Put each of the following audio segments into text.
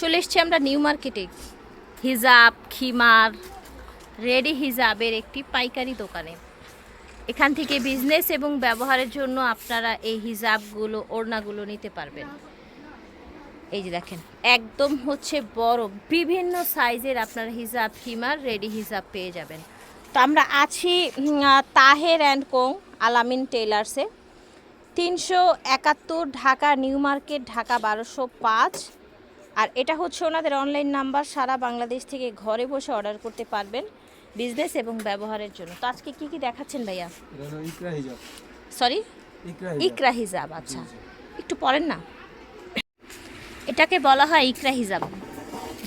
চলে এসছি আমরা নিউ মার্কেটে। হিজাব, খিমার, রেডি হিজাবের একটি পাইকারি দোকানে। এখান থেকে বিজনেস এবং ব্যবহারের জন্য আপনারা এই হিজাবগুলো, ওড়নাগুলো নিতে পারবেন। এই যে দেখেন, একদম হচ্ছে বড়, বিভিন্ন সাইজের আপনারা হিজাব, খিমার, রেডি হিজাব পেয়ে যাবেন। তো আমরা আছি তাহের অ্যান্ড কোং, আলামিন টেলার্সে তিনশো একাত্তর ঢাকা, নিউ মার্কেট, ঢাকা বারোশো পাঁচ। আর এটা হচ্ছে ওনাদের অনলাইন নাম্বার সারা বাংলাদেশ থেকে ঘরে বসে অর্ডার করতে পারবেন বিজনেস এবং ব্যবহারের জন্য। তো আজকে কি কি দেখাচ্ছেন ভাইয়া? সরি ইকরা হিজাব। আচ্ছা। একটু পড়েন না? এটাকে বলা হয় ইকরা হিজাব।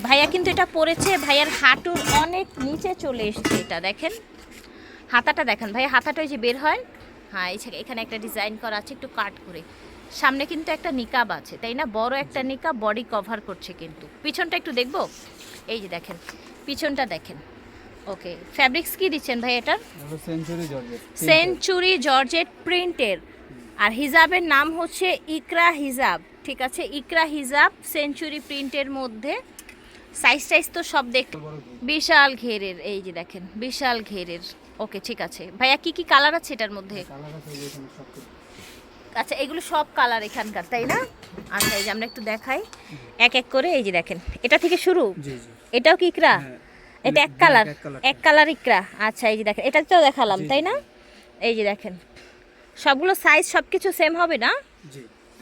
ভাইয়া কিন্তু এটা পড়েছে ভাইয়ার হাঁটুর অনেক নিচে চলে এসছে এটা দেখেন। হাতাটা দেখেন। ভাইয়া হাতাটা ওই যে বের হয়। হ্যাঁ এখানে একটা ডিজাইন করা আছে একটু কাট করে। সামনে কিন্তু একটা নিকাব আছে তাই না? বড় একটা নিকাব বডি কভার করছে কিন্তু। পিছনটা একটু দেখব? এই যে দেখেন পিছনটা দেখেন। ওকে ফ্যাব্রিক্স কি দিচ্ছেন ভাই এটার? সেঞ্চুরি জর্জেট সেঞ্চুরি জর্জেট প্রিন্টের আর হিজাবের নাম হচ্ছে ইকরা হিজাব ঠিক আছে? ইকরা হিজাব সেঞ্চুরি প্রিন্টের মধ্যে। সাইজ টাইজ তো সব দেখ বিশাল ঘেরের এই যে দেখেন বিশাল ঘেরের। ওকে ঠিক আছে। ভাইয়া কি কি কালার আছে এটার মধ্যে? আচ্ছা এগুলো সব কালার এখানকার তাই না? আচ্ছা এই যে আমরা একটু দেখাই। এক এক করে এই যে দেখেন এটা থেকে শুরু? এটাও কি ইকরা? হ্যাঁ, এটা এক কালার এক কালার ইকরা। আচ্ছা এই যে দেখেন এটা তো দেখালাম তাই না? এই যে দেখেন সবগুলো সাইজ সব কিছু সেম হবে না?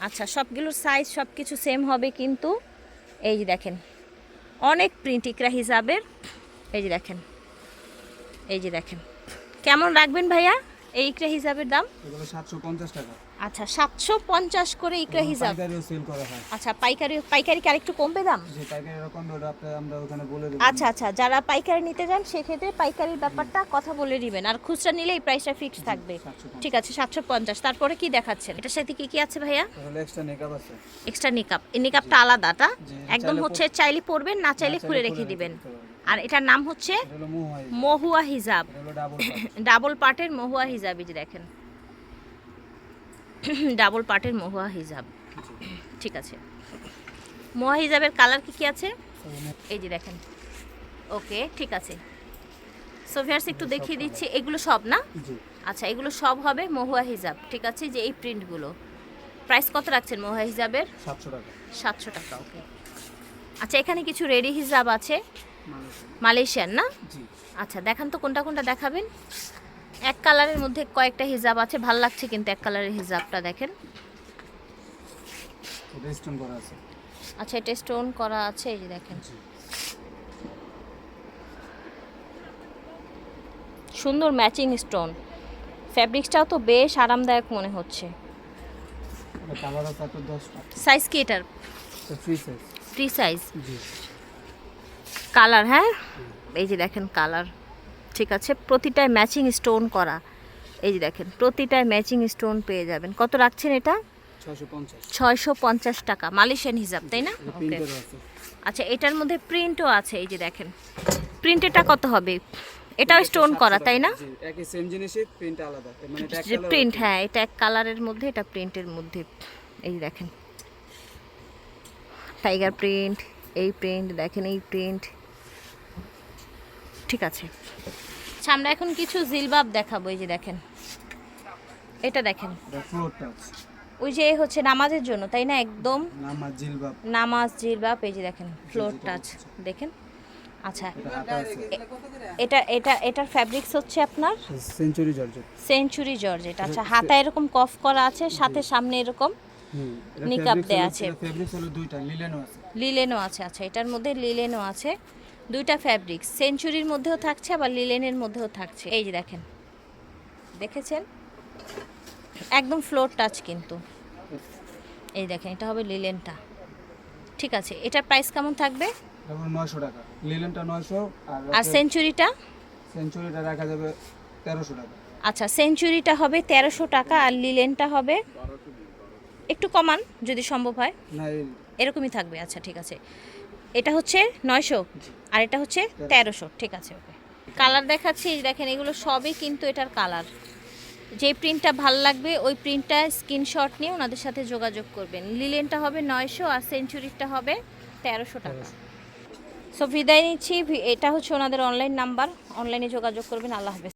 আচ্ছা সবগুলোর সাইজ সব কিছু সেম হবে কিন্তু এই যে দেখেন অনেক প্রিন্ট ইকরা হিসাবের। এই যে দেখেন এই যে দেখেন। কেমন রাখবেন ভাইয়া? এই ইকরা হিসাবের দাম? এগুলো টাকা। আচ্ছা সাতশো পঞ্চাশ করে ইকরা হিসাব। পাইকারিও সেল করা হয়। আচ্ছা পাইকারি পাইকারি কি আরেকটু কমবে দাম? যে পাইকারি এরকম ওটা আপনি আমরা ওখানে বলে দেবো। আচ্ছা আচ্ছা যারা পাইকারি নিতে যান সেক্ষেত্রে পাইকারির ব্যাপারটা কথা বলে দিবেন। আর খুচরা নিলে এই প্রাইসটা ফিক্স থাকবে। ঠিক আছে সাতশো পঞ্চাশ। তারপরে কি দেখাচ্ছেন? এটার সাথে কি কি আছে ভাইয়া? তাহলে এক্সট্রা মেকআপ আছে। এক্সট্রা নিকাপ এই নিকাপটা আলাদাটা একদম হচ্ছে চাইলে পরবেন না চাইলে খুলে রেখে দিবেন। আর এটার নাম হচ্ছে মহুয়া হিজাব। ডাবল পার্টের মহুয়া হিজাব এই যে দেখেন। ডাবল পার্টের মহুয়া হিজাব। ঠিক আছে। মহুয়া হিজাবের কালার কি কি আছে? এই যে দেখেন। ওকে ঠিক আছে। সোভিয়ার্স একটু দেখিয়ে দিচ্ছি। এগুলো সব না? আচ্ছা এগুলো সব হবে মহুয়া হিজাব। ঠিক আছে যে এই প্রিন্টগুলো প্রাইস কত রাখছেন মহুয়া হিজাবের? সাতশো টাকা। সাতশো টাকা ওকে আচ্ছা এখানে কিছু রেডি হিজাব আছে। মালয়েশিয়ান। না? আচ্ছা দেখান তো কোনটা কোনটা দেখাবেন। এক কালারের মধ্যে কয়েকটা হিজাব আছে ভালো লাগছে কিন্তু এক কালারের হিজাবটা দেখেন। আচ্ছা এটা স্টোন করা আছে এই যে দেখেন। সুন্দর ম্যাচিং স্টোন ফ্যাব্রিক্সটাও তো বেশ আরামদায়ক মনে হচ্ছে। সাইজ কি এটার? ফ্রি সাইজ ফ্রি সাইজ জি। কালার হ্যাঁ? এই যে দেখেন কালার। ঠিক আছে প্রতিটায় ম্যাচিং স্টোন করা। এই যে দেখেন প্রতিটায় ম্যাচিং স্টোন পেয়ে যাবেন। কত রাখছেন এটা? ছয়শো পঞ্চাশ। টাকা মালয়েশিয়ান হিসাব তাই না? ওকে আচ্ছা এটার মধ্যে প্রিন্টও আছে এই যে দেখেন। প্রিন্টেরটা কত হবে? এটাও স্টোন করা তাই না? জি একই সেম জিনিসই প্রিন্ট আলাদা। মানে এটা প্রিন্ট হ্যাঁ এটা এক কালারের মধ্যে এটা প্রিন্টের মধ্যে। এই যে দেখেন। টাইগার প্রিন্ট এই প্রিন্ট দেখেন এই প্রিন্ট ঠিক আছে। আচ্ছা আমরা এখন কিছু জিলবাব দেখাবো এই যে দেখেন। এটা দেখেন। ওই যে হচ্ছে নামাজের জন্য তাই না? একদম। নামাজ জিলবাব। এই যে দেখেন ফ্লোর টাচ দেখেন। আচ্ছা এটা এটা এটা এটার ফ্যাব্রিক্স হচ্ছে আপনার? সেঞ্চুরি জর্জেট সেঞ্চুরি জর্জেট আচ্ছা হাতা এরকম কফ করা আছে সাথে সামনে এরকম নিকাব দেয়া আছে। ফেব্রিক্স হলো দুইটা লিলেনও আছে। লিলেনও আছে আচ্ছা এটার মধ্যে লিলেনও আছে। দুইটা ফ্যাব্রিক সেঞ্চুরির মধ্যেও থাকছে আবার লিলেনের মধ্যেও থাকছে। এই যে দেখেন দেখেছেন? একদম ফ্লোর টাচ কিন্তু। এই দেখেন এটা হবে লিলেনটা ঠিক আছে এটার প্রাইস কেমন থাকবে? নয়শো টাকা। লিলেনটা নয়শো আর সেঞ্চুরিটা সেঞ্চুরিটা রাখা যাবে তেরোশো টাকা। আচ্ছা সেঞ্চুরিটা হবে তেরোশো টাকা আর লিলেনটা হবে একটু কমান যদি সম্ভব হয়। এরকমই থাকবে আচ্ছা ঠিক আছে। এটা হচ্ছে নয়শো আর এটা হচ্ছে তেরোশো। ঠিক আছে ওকে। কালার দেখাচ্ছি দেখেন এগুলো সবই কিন্তু এটার কালার। যে প্রিন্টটা ভালো লাগবে ওই প্রিন্টটা স্ক্রিনশট নিয়ে ওনাদের সাথে যোগাযোগ করবেন। লিলেনটা হবে নয়শো আর সেঞ্চুরিটা হবে তেরোশো টাকা। সো বিদায় নিচ্ছি এটা হচ্ছে ওনাদের অনলাইন নাম্বার অনলাইনে যোগাযোগ করবেন। আল্লাহ হাফেজ।